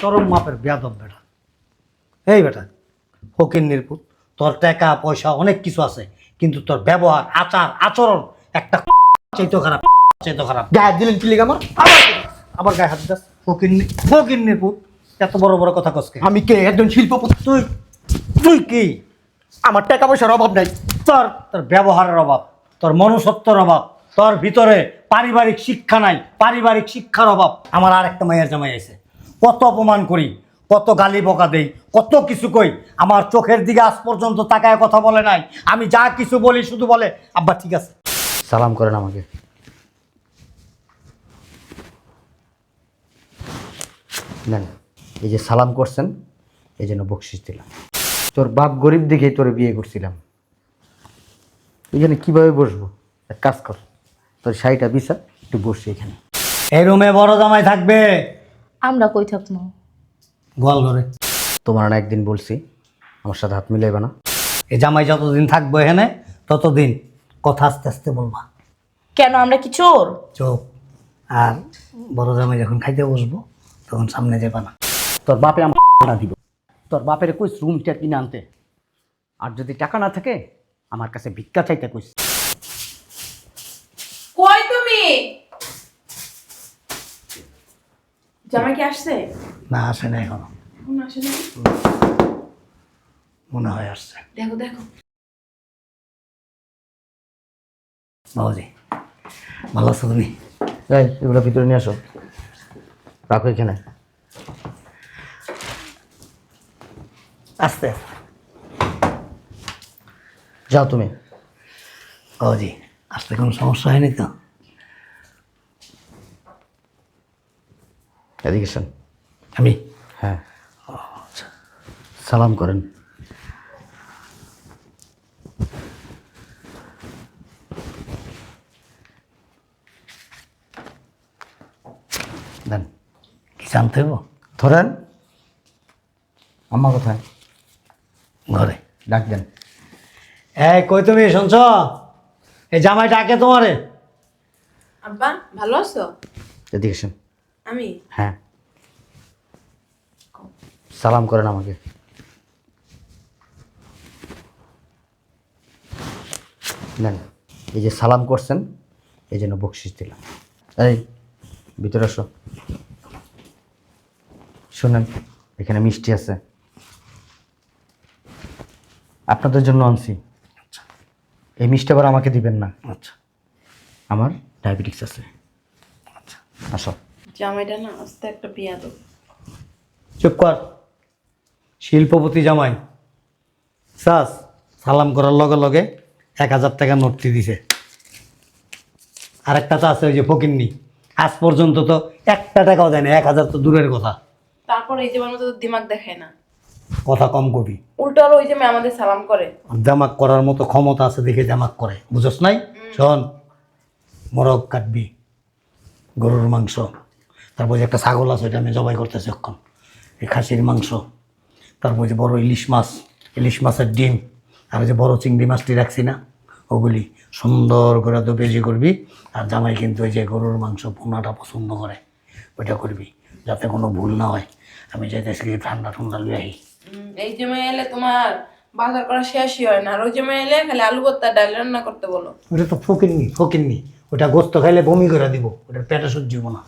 চরম মাপের বেয়াদব বেটা। এই বেটা ফকির নির্পুত তোর টাকা পয়সা অনেক কিছু আছে কিন্তু তোর ব্যবহার আচার আচরণ একটা চাইতো খারাপ চাইতো খারাপ। গায়ে দিলেন কি লিগে আমার? আবার আবার গায়ে হাত দাস ফকির ফকির নির্পুত এত বড় বড় কথা কসকে আমি কে? একজন শিল্পপতি। তুই তুই কি? আমার টাকা পয়সার অভাব নাই। তোর তোর ব্যবহারের অভাব তোর মনুষ্যত্বর অভাব তোর ভিতরে পারিবারিক শিক্ষা নাই পারিবারিক শিক্ষার অভাব। আমার আর একটা মায়ের জামাই আছে। কত অপমান করি, কত গালি বকা দেই, কত কিছু কই। আমার চোখের দিকে আজ পর্যন্ত তাকায় কথা বলে নাই। আমি যা কিছু বলি শুধু বলে, আব্বা, ঠিক আছে। সালাম করেন আমাকে। নেন, এই যে সালাম করছেন, এই জন্য বকশিস দিলাম। তোর বাপ গরিব দেখেই তোর বিয়ে করছিলাম। এখানে কীভাবে বসবো? এক কাজ কর, তোর শাড়িটা বিছা, একটু বসছি এখানে। এই রুমে বড় জামাই থাকবে। আমরা কই থাকব? গোয়াল ঘরে। তোমার না একদিন বলছি আমার সাথে হাত মিলাইবে না। এই জামাই যতদিন থাকব এখানে ততদিন কথা আস্তে আস্তে বলবা। কেন আমরা কি চোর? চোখ আর বড় জামাই যখন খাইতে বসবো তখন সামনে যাবা না। তোর বাপে আমার দিব। তোর বাপের কইস রুমটা কিনে আনতে। আর যদি টাকা না থাকে আমার কাছে ভিক্ষা চাইতে কইস। কই তুমি? জামাই কি আসছে? না আসে না এখনও। এখন আসে না মনে হয় আসছে। দেখো দেখো। বাবাজি ভালো আছো তুমি? এই এগুলো ভিতরে নিয়ে আসো। রাখো এখানে। আস্তে। যাও তুমি। বাবাজি আসতে কোনো সমস্যা হয়নি তো? এদিকে শোন আমি? হ্যাঁ। আচ্ছা সালাম করেন। দেন। কি জানতে হইব? ধরেন। আম্মা কোথায়? ঘরে। ডাক দেন। এই কই তুমি? শুনছ? এই জামাই ডাকে তোমারে। আব্বা ভালো আছো? এদিকে শুন আমি? হ্যাঁ। সালাম করেন আমাকে। নেন এই যে সালাম করছেন এই জন্য বকশিস দিলাম। এই ভিতরে আসো। শুনেন এখানে মিষ্টি আছে। আপনাদের জন্য আনছি। এই মিষ্টি আবার আমাকে দিবেন না। আচ্ছা। আমার ডায়াবেটিক্স আছে। আচ্ছা। আসো। জামাইটা না আস্তে একটা বিয়া দেবো। চুপ কর। শিল্পপতি জামাই। সাস সালাম করার লগে লগে এক হাজার টাকা নোটটি দিছে। আরেকটা তো আছে ওই যে ফকিরনি আজ পর্যন্ত তো একটা টাকাও দেয় না এক হাজার তো দূরের কথা। তারপর এই যে মতো তো দিমাগ দেখায় না। কথা কম করবি উল্টো আরও ওই যে আমাদের সালাম করে। জামাক করার মতো ক্ষমতা আছে দেখে জামাক করে। বুঝস নাই? শোন মরক কাটবি গরুর মাংস। তারপর যে একটা ছাগল আছে ওইটা আমি জবাই করতেছি এখন। এই খাসির মাংস। তারপর যে বড় ইলিশ মাছ ইলিশ মাছের ডিম আর ওই যে বড় চিংড়ি মাছটি রাখছি না ওগুলি সুন্দর করে তো বেজি করবি আর জামাই কিন্তু ওই যে গরুর মাংস পোনাটা পছন্দ করে ওইটা করবি যাতে কোনো ভুল না হয়। আমি যাইতেছি ঠান্ডা ঠান্ডা লুই আহি। এই যে এলে তোমার বাজার করা শেষই হয় না আর ওই যে এলে খালি আলু ভর্তা ডাল রান্না করতে বলো। ওটা তো ফকিরনি ফকিরনি ওটা গোস্ত খাইলে বমি করে দিব ওটা পেটে সহ্য হব না।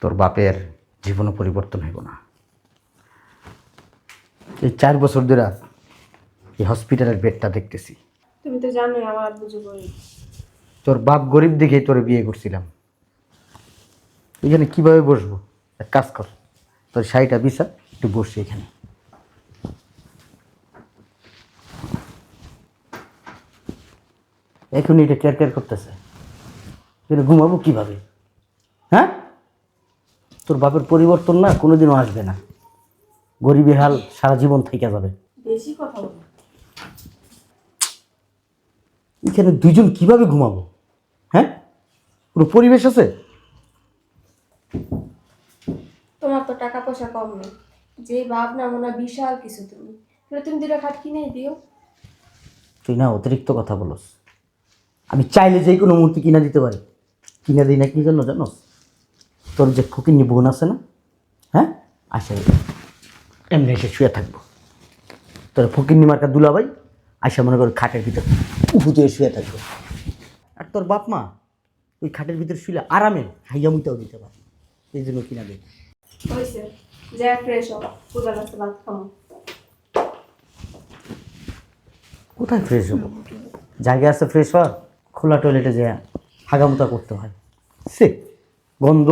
তোর বাপের জীবনও পরিবর্তন হইব না। এই চার বছর ধরে এই হসপিটালের বেডটা দেখতেছি। তুমি তো জানোই আমার আব্বু গরিব। তোর বাপ গরিব দেখেই তোর বিয়ে করছিলাম। এখানে কীভাবে বসবো? এক কাজ কর তোর শাড়িটা বিছা একটু বসছি এখানে। এখন এটা কেয়ার কেয়ার করতেছে। কিন্তু ঘুমাবো কীভাবে? হ্যাঁ? তোর বাপের পরিবর্তন না কোনোদিনও আসবে না। গরিবী হাল সারা জীবন থেকে যাবে। বেশি কথা এখানে দুজন কীভাবে ঘুমাবো? হ্যাঁ? কোনো পরিবেশ আছে? তোমার তো টাকা পয়সা কম নেই। যে ভাবনা মনে হয় বিশাল কিছু তুমি। তাহলে তুমি দুটো খাট কিনে দিও। তুই না অতিরিক্ত কথা বলস। আমি চাইলে যে কোনো মূর্তি কিনে দিতে পারি। কিনে দিই না কি জন্য জানো তোর যে ফকিন্নি বোন আছে না হ্যাঁ? আসে এমনি এসে শুয়ে থাকব। তোর ফকিন্নি মার্কা দুলাভাই আসে মনে করে খাটের ভিতর উপুতে শুয়ে থাকব। আর তোর বাপ মা ওই খাটের ভিতর শুলে আরামে হাইয়া মুইটাও দিতে পারে। এই জন্য কিনা খাও কোথায় ফ্রেশ হব? জায়গা আছে ফ্রেশ হওয়ার? খোলা টয়লেটে যে হাগামুতা করতে হয়। সে গন্ধ।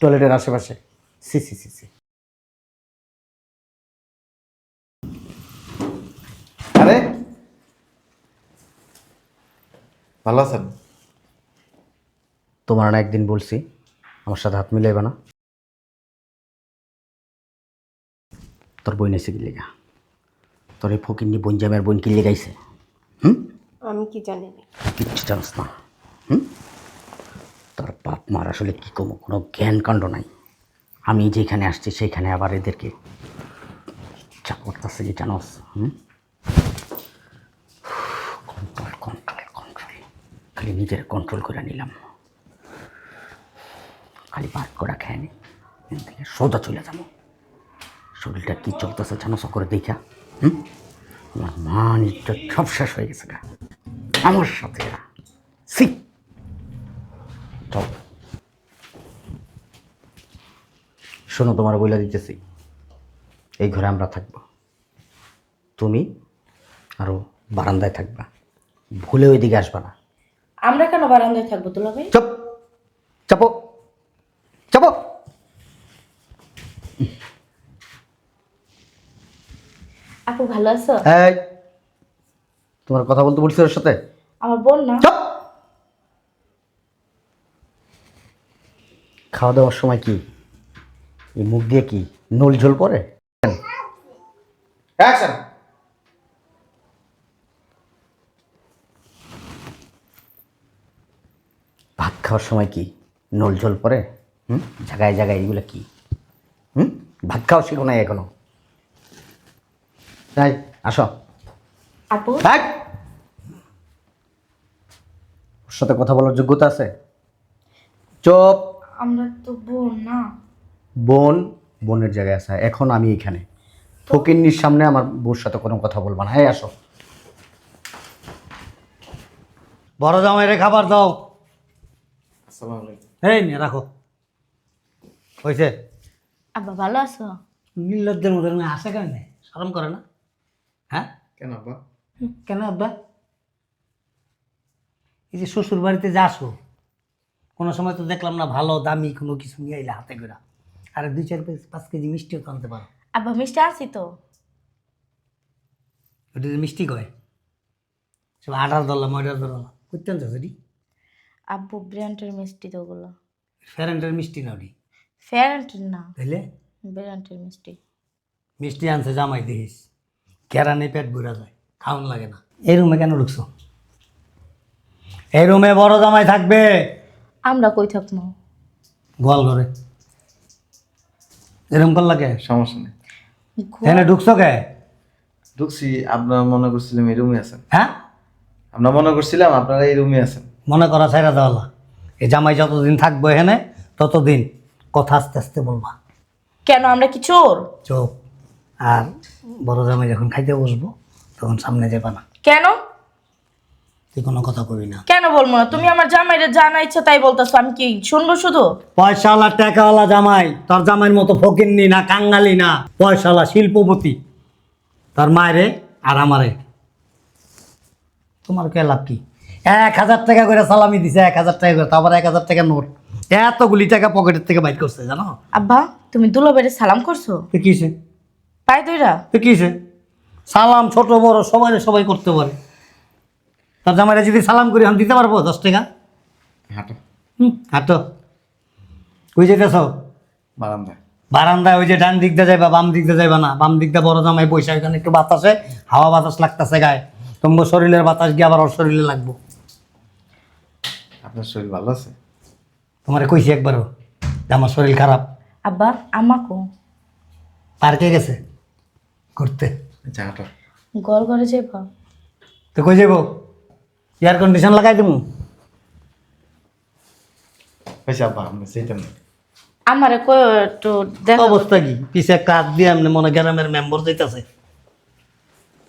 টয়লেটের আশেপাশে। সি সি সি সি। আরে! ভালো আছেন? তোমার না একদিন বলছি আমার সাথে হাত মিলাইবে না। তোর বই নেছে কি লেগা? তোর এই ফকিন্নি বোন জামের বোন কি লেগাইছে? হুম? আমি কি জানি না। কিচ্ছু জানিস না। হুম? তোর বাপ মার আসলে কী কোনো জ্ঞান কাণ্ড নাই। আমি যেখানে আসছি সেইখানে আবার এদেরকে চা করতেছে কি জানোস? হুম? কন্ট্রোল কন্ট্রোল কন্ট্রোল খালি নিজের কন্ট্রোল করে নিলাম। খালি পাট করা খায়নি এখান থেকে সোজা চলে যাব। শরীরটা কী চলতেছে জানো করে দেখা হুম? আমার মান ইজ্জত সব শেষ হয়ে গেছে আমার সাথে সি শোনো তোমার বইলা দিতেছি। এই ঘরে আমরা থাকব। তুমি আরও বারান্দায় থাকবা। ভুলে ওইদিকে আসবা না। আমরা কেন বারান্দায় থাকব দুলা ভাই? চপ! চাপো! চাপো! আপু ভালো আছো? এই তোমার কথা বলতে বলছি ওর সাথে? আমার বোন না। চপ! খাওয়া দাওয়ার সময় কি? এই মুখ দিয়ে কি নল ঝোল পরে? ভাত খাওয়ার সময় কি নল ঝোল পরে? হুম? জায়গায় জায়গায় এগুলো কি? হুম? ভাত খাওয়া শিখো নাই এখনও। তাই আসো। আপু? থাক ওর সাথে কথা বলার যোগ্যতা আছে? চপ! আমরা তো বোন না। বোন বোনের জায়গায় আছে। এখন আমি এখানে। ফকিন্নির সামনে আমার বউর সাথে কোনো কথা বলবা না। হ্যাঁ আসো। বড় জামাইরে খাবার দাও। আসসালামু আলাইকুম। এই নিয়ে রাখো। হয়েছে আব্বা ভালো আছো? নির্লজ্জের মধ্যে তুমি আসে কেন? শরম করে না? হ্যাঁ? কেন আব্বা? কেন আব্বা? এই যে শ্বশুর বাড়িতে যে আসো কোনো সময় তো দেখলাম না ভালো দামি কোনো কিছু নিয়ে আইলে হাতে করে আর দুই চার পিস পাঁচ কেজি মিষ্টিও তো আনতে পারো। আব্বা মিষ্টি আনছি তো। ওটা মিষ্টি কয়? সব আটার দরলাম ময়দার দরলাম করতে আনছো সেটি আব্বু ব্র্যান্ডের মিষ্টি তো ওগুলো। ফ্যারেন্টের মিষ্টি না ওটি? ফ্যারেন্টের না। তাইলে? ব্র্যান্ডের মিষ্টি। মিষ্টি আনছে জামাই দেখিস। কেরানে পেট ঘুরা যায় খাওয়ান লাগে না। এই রুমে কেন ঢুকছো? এই রুমে বড় জামাই থাকবে। আমরা কই থাকব গোয়াল ঘরে এরকম কর লাগে? সমস্যা নেই। এখানে ঢুকছো কে? ঢুকছি আপনারা মনে করছিলাম এই রুমে আছেন। হ্যাঁ? আমরা মনে করছিলাম আপনারা এই রুমে আছেন। মনে করা ছাইরা দেওয়ালা এই জামাই যতদিন থাকব এখানে ততদিন কথা আস্তে আস্তে বলবা। কেন আমরা কি চোর? চোখ আর বড় জামাই যখন খাইতে বসবো তখন সামনে যাবা না। কেন? তুই কোনো কথা কবি না। কেন বলব না? তুমি আমার জামাইরে জানা ইচ্ছা তাই বলতেছো আমি কি শুনব শুধু? পয়সাওয়ালা টাকাওয়ালা জামাই তোর জামাইয়ের মতো ফকিন্নি না কাঙ্গালি না পয়সাওয়ালা শিল্পপতি। তোর মায়েরে আর আমারে। তোমার কে লাভ কি? এক হাজার টাকা করে সালামি দিছে এক হাজার টাকা করে তারপর এক হাজার টাকা নোট। এতগুলি টাকা পকেটের থেকে বাইর করছে জানো? আব্বা তুমি দুলাবেরে সালাম করছ? তো কিসে? পাই দুইরা? তো কিসে? সালাম ছোট বড় সবাই সবাই করতে পারে। তার জামাইরা যদি সালাম করি আমি দিতে পারব দশ টাকা? হাঁটো। হুম হাঁটো। কই যেতেছ বারান্দায়। বারান্দায় ওই যে ডান দিক দিয়ে যাইবা বাম দিক দিয়ে যাইবা না। বাম দিক দিয়ে বড় জামাই বৈশাখ ওখানে একটু বাতাসে হাওয়া বাতাস লাগতেছে গায়ে। তোমার শরীরের বাতাস গিয়ে আবার ওর শরীরে লাগবো। আপনার শরীর ভালো আছে? তোমারে কইছি একবারও যে আমার শরীর খারাপ। আব্বা আমাকো পার্কে গেছে? ঘুরতে। আচ্ছা হাঁটো। ঘর ঘরে যাইবা? তো কই যাব এয়ার কন্ডিশন লাগাই দেবো হয়েছে আব্বা আমি সেইটা না আমারে কই একটু দেখো অবস্থা কি? পিছে কাজ দিয়ে এমনি মনে গ্রামের মেম্বার যেতেছে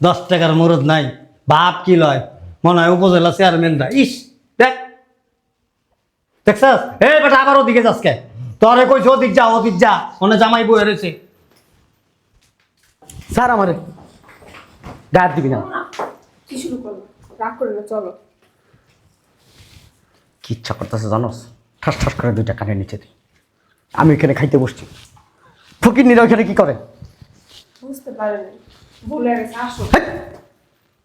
দশ টাকার মরদ নাই বাপ কি লয়? মনে হয় উপজেলা চেয়ারম্যানরা ইস দেখ। দেখছাস? হে বেটা আবার ওদিকে যাস কে? তোরে কইছে ওদিক যা ওদিক যা। মনে জামাই বয়ে রয়েছে স্যার আমারে গায়ে দিবি না। কি শুরু করব রাগ করে না চলো। কি ইচ্ছা করতেছে জানোস? ঠাস ঠাস করে দুইটা কানে নিচে দিই। আমি ওইখানে খাইতে বসছি। ফকির নিরা ওইখানে কি করে? বুঝতে পারেনি ভুলে গেছে আসো। হেৎ!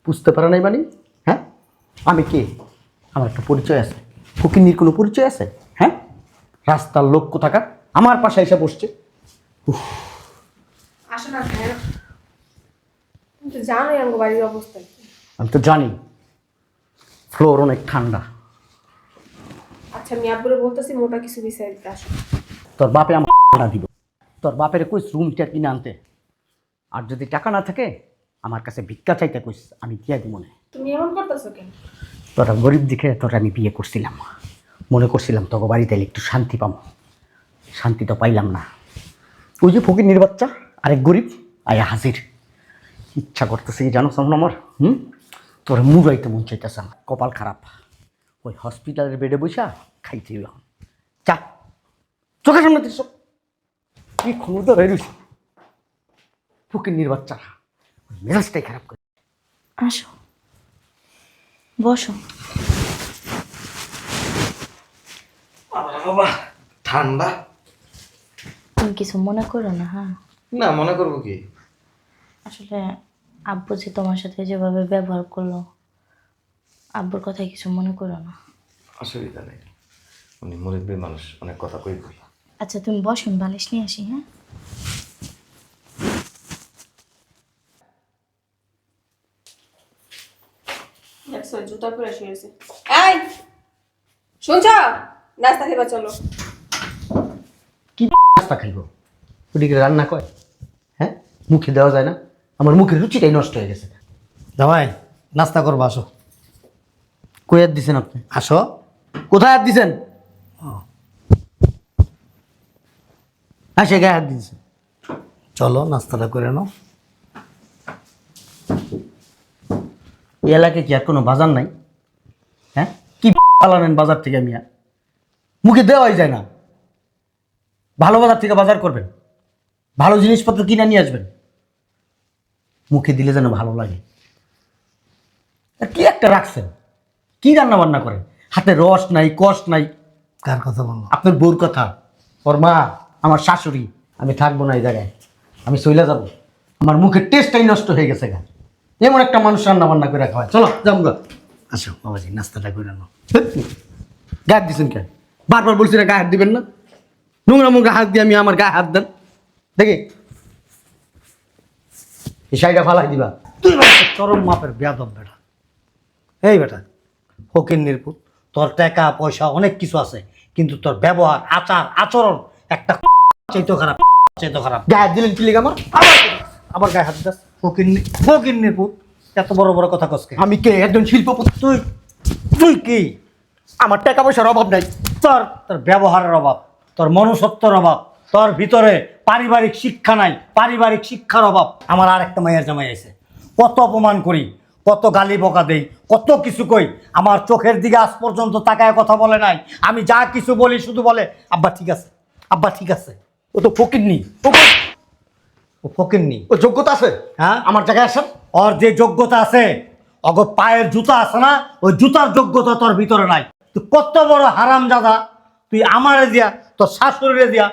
বুঝতে পারে নাই মানে? হ্যাঁ? আমি কে? আমার একটা পরিচয় আছে। ফকিন্নির কোনো পরিচয় আছে? হ্যাঁ? রাস্তার লোক কোথাকার? আমার পাশে এসে বসছে। আসো না ভাই তুমি তো জানোই আমার বাড়ির অবস্থা কি। আমি তো জানি। ফ্লোর অনেক ঠান্ডা। আচ্ছা আমি আব্বুরে বলতেছি মোটা কিছু বিষয় আসো। তোর বাপে আমার দিব। তোর বাপের কইস রুমটা কিনে আনতে। আর যদি টাকা না থাকে আমার কাছে ভিক্ষা চাইতে কইস আমি দিয়ে দিব মনে তুমি এমন করতেছো কেন? তোরা গরিব দিকে তোরা আমি বিয়ে করছিলাম। মনে করছিলাম তোকে বাড়িতে একটু শান্তি পাবো। শান্তি তো পাইলাম না। ওই যে ফকির নির্বাচ্চা আরেক গরিব আয়া হাজির। ইচ্ছা করতেছে কি জানো সামনে আমার? হুম? তোর মুড়াইতে মন চাইতেছে আমার। কপাল খারাপ। ওই হসপিটালের বেডে বসা খাইতে এখন চা চোখের সামনে দিস। কি ক্ষমতা হয়ে রয়েছে ফকির নির্বাচ্চারা মেজাজটাই খারাপ করে। আসো। বসো। বাবা ঠান্ডা। তুমি কিছু মনে করো না হ্যাঁ? না মনে করব কি? আসলে আব্বু যে তোমার সাথে যেভাবে ব্যবহার করল আব্বুর কথায় কিছু মনে করো না। অসুবিধা নেই। উনি মুরব্বী মানুষ অনেক কথা কই কই আচ্ছা তুমি বসুন বালিশ নিয়ে আসি হ্যাঁ? জুতা পরে শুয়েছে এই শুনছ? নাস্তা খেবা চলো। কি নাস্তা খাইব? ওদিকে রান্না কয় হ্যাঁ? মুখে দেওয়া যায় না? আমার মুখের রুচিটাই নষ্ট হয়ে গেছে। জামাই নাস্তা করব আসো। কই আর দিছেন আপনি? আসো। কোথায় হাত দিছেন? হ্যাঁ সে গায়ে হাত দিয়েছেন চলো নাস্তাটা করে নাও। এই এলাকায় কি আর কোনো বাজার নাই? হ্যাঁ? কি পালানেন বাজার থেকে মিয়া? মুখে দেওয়াই যায় না। ভালো বাজার থেকে বাজার করবেন। ভালো জিনিসপত্র কিনে নিয়ে আসবেন। মুখে দিলে যেন ভালো লাগে। আর কি একটা রাখছেন? কি রান্না বান্না করেন? হাতে রস নাই কষ নাই। কার কথা বলল আপনার বউর কথা। ওর মা আমার শাশুড়ি আমি থাকব না এই জায়গায়। আমি চলে যাব। আমার মুখের টেস্টটাই নষ্ট হয়ে গেছে গা। এমন একটা মানুষ রান্না বান্না করে খাওয়ায়। চলো যাব গা। আসো বাবাজি নাস্তাটা করে নাও। গায়ে হাত দিছেন কেন বারবার বলছি না গায়ে হাত দিবেন না। নোংরা মুখে হাত দিয়ে আমি আমার গায়ে হাত দেন। দেখি। এই শাড়িটা ফালাই দিবা। তুই চরম মাপের বেয়াদব বেটা। এই বেটা ফকির নির্পুত তোর টাকা পয়সা অনেক কিছু আছে কিন্তু তোর ব্যবহার আচার আচরণ একটা চাইতো খারাপ চাইতো খারাপ। গায়ে দিলেন কি আমার? আবার আবার গায়ে হাত দাস ফকির ফকির নির্পুত এত বড় বড় কথা কসকে আমি কে? একজন শিল্পপতি। তুই তুই কি? আমার টাকা পয়সার অভাব নাই। তোর তোর ব্যবহারের অভাব তোর মনুষ্যত্বর অভাব তোর ভিতরে পারিবারিক শিক্ষা নাই পারিবারিক শিক্ষার অভাব। আমার আর একটা মায়ের জামাই আছে। কত অপমান করি কত গালি বকা দেই কত কিছু কই। আমার চোখের দিকে আজ পর্যন্ত তাকায় কথা বলে নাই। আমি যা কিছু বলি শুধু বলে আব্বা ঠিক আছে আব্বা ঠিক আছে। ও তো ফকিরনি ও ও ফকির নি। ও যোগ্যতা আছে? হ্যাঁ? আমার জায়গায় আসেন। ওর যে যোগ্যতা আছে অগ পায়ের জুতা আছে না ওই জুতার যোগ্যতা তোর ভিতরে নাই। তুই কত বড় হারাম দাদা তুই আমারে দিয়া তোর শাশুড়িরে দিয়া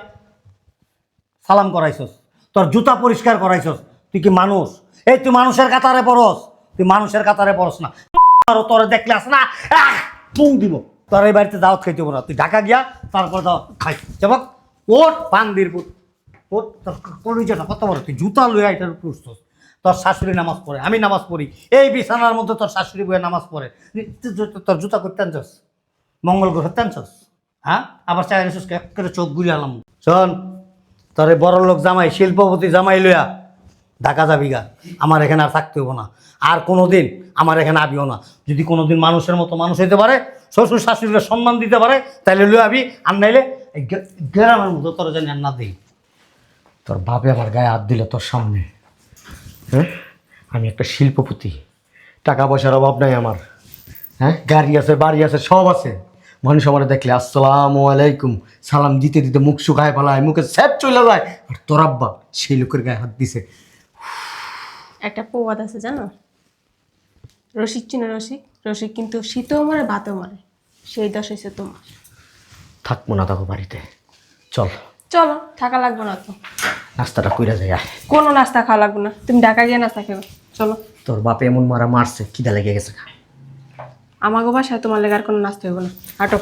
সালাম করাইছস। তোর জুতা পরিষ্কার করাইছস। তুই কি মানুষ? এই, তুই মানুষের কাতারে পড়স। তুই মানুষের কাতারে পড়স না। আর তোরে দেখলে আস না। পুং দিব। তোর এই বাড়িতে দাওয়াত খাইতে না। তুই ঢাকা গিয়া তারপর দাওয়াত খাই। যাবক ওট পান দিরপুর ওট তোর কলিজাটা কত বড়। তুই জুতা লইয়া এটার উপর। তোর শাশুড়ি নামাজ পড়ে, আমি নামাজ পড়ি। এই বিছানার মধ্যে তোর শাশুড়ি বইয়ে নামাজ পড়ে। তোর জুতা করতে আনছস? মঙ্গল গ্রহ আনছস? হ্যাঁ? আবার চাই চোখ গুলিয়ালাম শোন তোর বড় লোক জামাই, শিল্পপতি জামাই লইয়া ঢাকা যাবি গা। আমার এখানে আর থাকতে হব না। আর কোনো দিন আমার এখানে আবিও না। যদি কোনো দিন মানুষের মতো মানুষ হইতে পারে, শ্বশুর শাশুড়িকে সম্মান দিতে পারে, তাইলে লই আবি। আর নাইলে গ্রামের মতো তোর জানি আর না দিই। তোর বাপে আমার গায়ে হাত দিল তোর সামনে। হ্যাঁ? আমি একটা শিল্পপতি। টাকা পয়সার অভাব নাই আমার। হ্যাঁ? গাড়ি আছে, বাড়ি আছে, সব আছে। মানুষ আমার দেখলে আসসালামু আলাইকুম সালাম দিতে দিতে মুখ শুকায় পালায় মুখে স্যাপ চলে যায়। আর তোর আব্বা সেই লোকের গায়ে হাত দিছে। একটা প্রবাদ আছে জানো? রসিক চিনে রসিক? রসিক কিন্তু শীতও মারে ভাতও মারে। সেই দশ হয়েছে তোমার। থাকব না তখন বাড়িতে। চল। চলো থাকা লাগবে না তো। নাস্তাটা কইরা যায় আয়। কোনো নাস্তা খাওয়া লাগবে না। তুমি ঢাকা গিয়ে নাস্তা খেবে চলো। তোর বাপে এমন মারা মারছে খিদা লেগে গেছে। আমাগো বাসায় তোমার আর কোনো নাচতে হইব না। হাঁটো